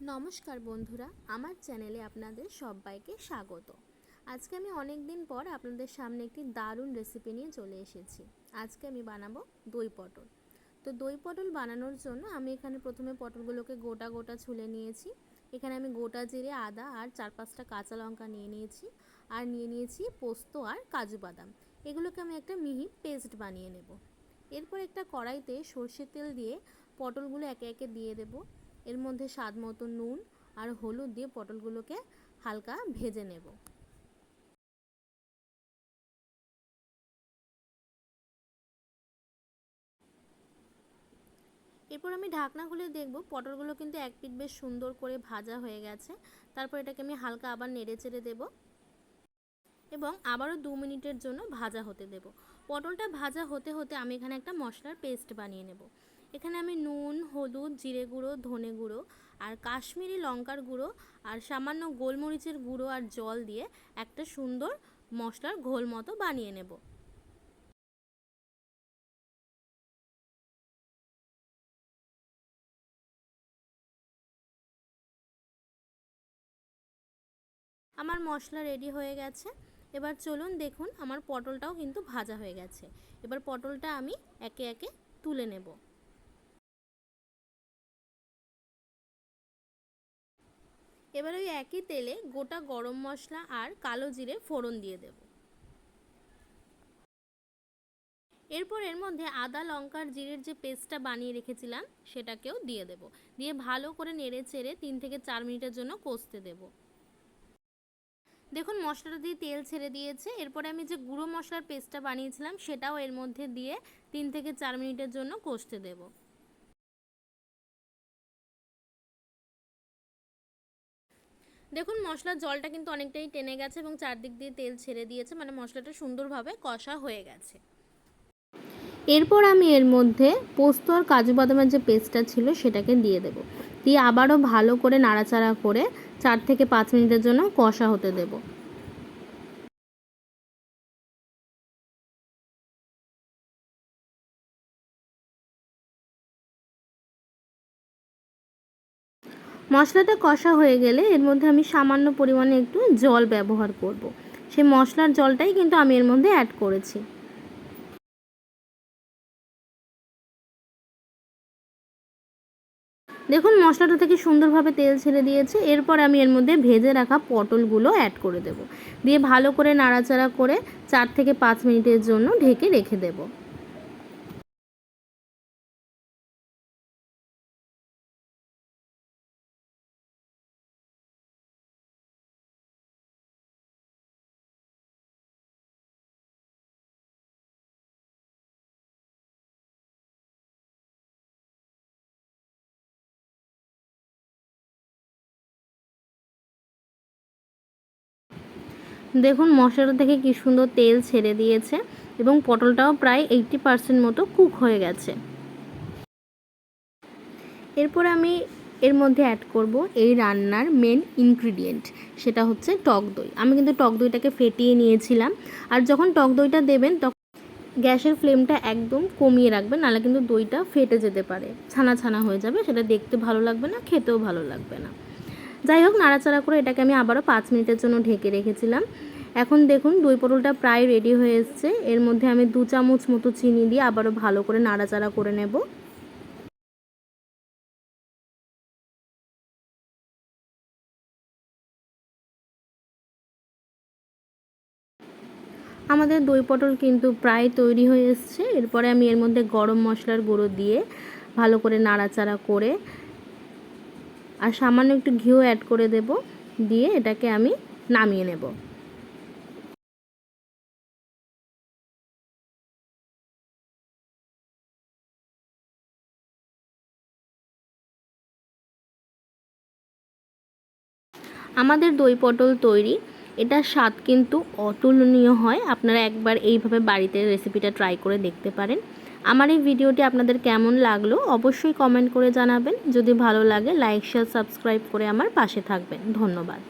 নমস্কার বন্ধুরা, আমার চ্যানেলে আপনাদের সবাইকে স্বাগত। আজকে আমি অনেক দিন পর আপনাদের সামনে একটি দারুণ রেসিপি নিয়ে চলে এসেছি। আজকে আমি বানাবো দই পটল। তো দই পটল বানানোর জন্য আমি এখানে প্রথমে পটলগুলোকে গোটা গোটা ছুলে নিয়েছি। এখানে আমি গোটা জিরে, আদা আর চার পাঁচটা কাঁচা লঙ্কা নিয়ে নিয়েছি আর নিয়ে নিয়েছি পোস্ত আর কাজু বাদাম। এগুলোকে আমি একটা মিহি পেস্ট বানিয়ে নেব। এরপর একটা কড়াইতে সর্ষের তেল দিয়ে পটলগুলো একে একে দিয়ে দেবো। এর মধ্যে স্বাদ মতো নুন আর হলুদ দিয়ে পটলগুলোকে হালকা ভেজে নেব। এরপর আমি ঢাকনা খুলে দেখব, পটলগুলো কিন্তু এক পিঠ বেশ সুন্দর করে ভাজা হয়ে গেছে। তারপর এটাকে আমি হালকা আবার নেড়ে চেড়ে দেবো এবং আবারও দু মিনিটের জন্য ভাজা হতে দেব। পটলটা ভাজা হতে হতে আমি এখানে একটা মশলার পেস্ট বানিয়ে নেব। এখানে আমি নুন, হলুদ, জিরে গুঁড়ো, ধনে গুঁড়ো আর কাশ্মীরি লঙ্কার গুঁড়ো আর সামান্য গোলমরিচের গুঁড়ো আর জল দিয়ে একটা সুন্দর মশলার ঘোল মতো বানিয়ে নেব। আমার মশলা রেডি হয়ে গেছে। এবার চলুন দেখুন আমার পটলটাও কিন্তু ভাজা হয়ে গেছে। এবার পটলটা আমি একে একে তুলে নেব। এবার ওই একই তেলে গোটা গরম মশলা আর কালো জিরে ফোড়ন দিয়ে দেব। এরপর এর মধ্যে আদা লঙ্কার জিরের যে পেস্টটা বানিয়ে রেখেছিলাম, সেটাকেও দিয়ে দেব। দিয়ে ভালো করে নেড়ে চেড়ে তিন থেকে চার মিনিটের জন্য কষতে দেবো। দেখুন, মশলাটা দিয়ে তেল ছেড়ে দিয়েছে। এরপরে আমি যে গুঁড়ো মশলার পেস্টটা বানিয়েছিলাম, সেটাও এর মধ্যে দিয়ে তিন থেকে চার মিনিটের জন্য কষতে দেব। দেখুন, মশলার জলটা কিন্তু অনেকটাই টেনে গেছে এবং চারদিক দিয়ে তেল ছেড়ে দিয়েছে মানে মশলাটা সুন্দরভাবে কষা হয়ে গেছে। এরপর আমি এর মধ্যে পোস্ত আর কাজু বাদামের যে পেস্টটা ছিল, সেটাকে দিয়ে দেব। দিয়ে আবারও ভালো করে নাড়াচাড়া করে চার থেকে পাঁচ মিনিটের জন্য কষা হতে দেব। মশলাটা কষা হয়ে গেলে এর মধ্যে আমি সামান্য পরিমাণে একটু জল ব্যবহার করব। সেই মশলার জলটাই কিন্তু আমি এর মধ্যে অ্যাড করেছি। দেখুন, মশলাটা থেকে সুন্দরভাবে তেল ছেড়ে দিয়েছে। এরপর আমি এর মধ্যে ভেজে রাখা পটলগুলো অ্যাড করে দেব। দিয়ে ভালো করে নাড়াচাড়া করে চার থেকে পাঁচ মিনিটের জন্য ঢেকে রেখে দেবো। দেখুন, মশলাটা থেকে কি সুন্দর তেল ছেড়ে দিয়েছে এবং পটলটাও প্রায় এইটটি পারসেন্ট মতো কুক হয়ে গেছে। এরপর আমি এর মধ্যে অ্যাড করব এই রান্নার মেন ইনগ্রিডিয়েন্ট সেটা হচ্ছে টক দই। আমি কিন্তু টক দইটাকে ফেটিয়ে নিয়েছিলাম আর যখন টক দইটা দেবেন তখন গ্যাসের ফ্লেমটা একদম কমিয়ে রাখবেন, নাহলে কিন্তু দইটা ফেটে যেতে পারে। ছানা ছানা হয়ে যাবে, সেটা দেখতে ভালো লাগবে না, খেতেও ভালো লাগবে না। যাই হোক, নাড়াচাড়া করে এটাকে আমি আবারও পাঁচ মিনিটের জন্য ঢেকে রেখেছিলাম। এখন দেখুন, দই পটলটা প্রায় রেডি হয়ে এসছে। এর মধ্যে আমি দু চামচ মতো চিনি দিয়ে আবারও ভালো করে নাড়াচাড়া করে নেব। আমাদের দই পটল কিন্তু প্রায় তৈরি হয়ে এসছে। এরপরে আমি এর মধ্যে গরম মশলার গুঁড়ো দিয়ে ভালো করে নাড়াচাড়া করে আর সামান্য একটু ঘিও অ্যাড করে দেব, দিয়ে এটাকে আমি নামিয়ে নেব। আমাদের দই পটল তৈরি, এটার স্বাদ কিন্তু অতুলনীয় হয়। আপনারা একবার এইভাবে বাড়িতে রেসিপিটা ট্রাই করে দেখতে পারেন। আমার এই ভিডিওটি আপনাদের কেমন লাগল অবশ্যই কমেন্ট করে জানাবেন। যদি ভালো লাগে লাইক শেয়ার সাবস্ক্রাইব করে আমার পাশে থাকবেন। ধন্যবাদ।